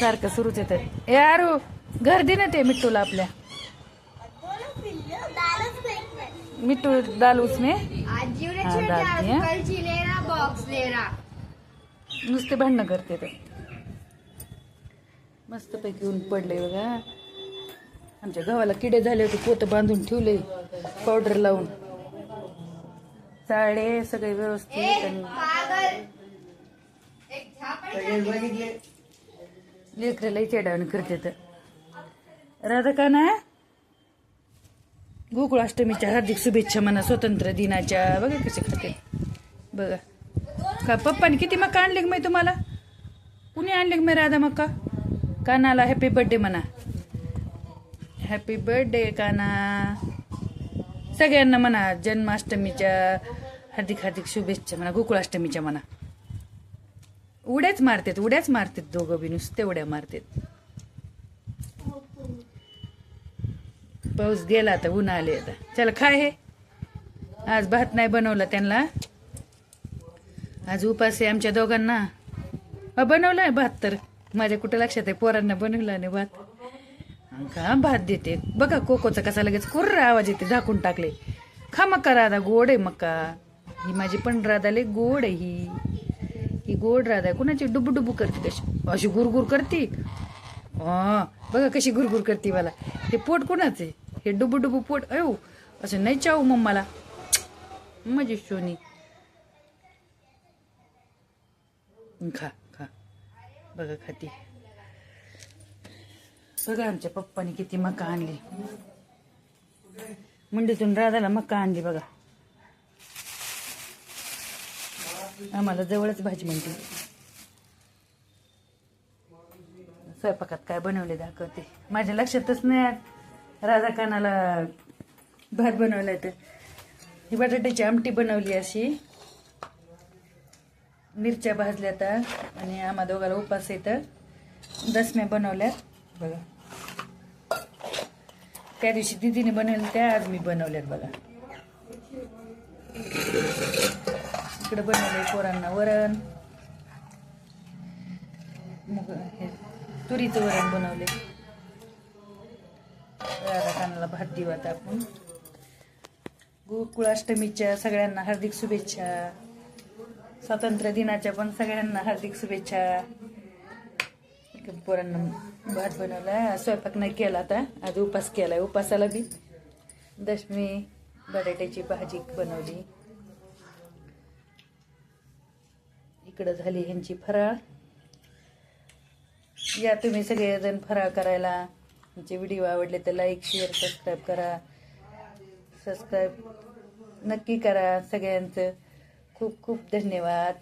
सारखं सुरूच येतं ए आरू गर्दी ना ते मिट्टूला आपल्या. मिट्टू दाल उसने हाँ, डालती हैं। नुसते भांडणं करते ते. मस्त पैकी ऊन पडले बघा. आमच्या गव्हाला किडे झाले होते पोतं बांधून ठेवले पावडर लावून. चाळे सगळे व्यवस्थित. आणि पागल एक चेडावणी करते तर राधा का ना गोकुळाष्टमीच्या हार्दिक शुभेच्छा म्हणा स्वतंत्र दिनाच्या. बघा कसे खाते बघा. का पप्पाने किती मका आणले का मी तुम्हाला? कुणी आणले का मी राधा मका? कानाला हॅपी बर्थडे म्हणा. Happy birthday Kana. सगळ्यांना म्हणा जन्माष्टमीच्या हार्दिक हार्दिक शुभेच्छा म्हणा गोकुळाष्टमीच्या म्हणा. उड्याच मारतात उड्याच मारतात दोघं बी नुसते उड्या मारतात. पाऊस गेला आता ऊन आले आता. चल खाय हे. आज भात नाही बनवला त्यांना. आज उपास आहे आमच्या दोघांना. अ, बनवलाय भात तर. माझ्या कुठं लक्षात आहे? पोरांना बनवला नाही भात. का भात देते? बघा कोकोचा कसा लगेच कुर्र आवाज येते झाकून टाकले. खा मका राधा गोड आहे मका. ही माझी पण राधाले गोड आहे ही. ही गोड राधा आहे. कुणाची? डुबू डुबू करते कशी. अशी गुरगुर करते. हा बघा कशी गुरगुर करते मला. हे पोट कोणाचं? आहे हे डुबू डुबू पोट. अयो असं नाही चावू मम्माला माझी म्हणजे सोनी खा खा. बघा खाती. बघा आमच्या पप्पाने किती मका आणली. मुंडीतून राधाला मका आणली बघा. आम्हाला जवळच भाजी म्हणते. स्वयंपाकात काय बनवले दाखवते. माझ्या लक्षातच नाही आज राधा कानाला भात बनवलाय तर. ही बटाट्याची आमटी बनवली अशी. मिरच्या भाजल्या तर आणि आम्हा दोघाला उपास येतं दसम्या बनवल्यात. बघा. त्या दिवशी दिदीने बनवल्या त्या आज मी बनवल्यात बघा. इकडे बनवलंय पोरांना वरण. मग हे तुरीचं वरण बनवले कानाला भात देऊ आता आपण. गोकुळाष्टमीच्या सगळ्यांना हार्दिक शुभेच्छा. स्वातंत्र्य दिनाच्या पण सगळ्यांना हार्दिक शुभेच्छा. पोरांना भात बनवलाय. स्वयंपाक नाही केला आता. आज उपास केलाय. उपासाला बी दशमी बटाट्याची भाजी बनवली. इकडं झाली ह्यांची फराळ. या तुम्ही सगळेजण फराळ करायला. आमचे व्हिडिओ आवडले तर लाईक शेअर सबस्क्राईब करा. सबस्क्राईब नक्की करा सगळ्यांचं. खूप खूप धन्यवाद.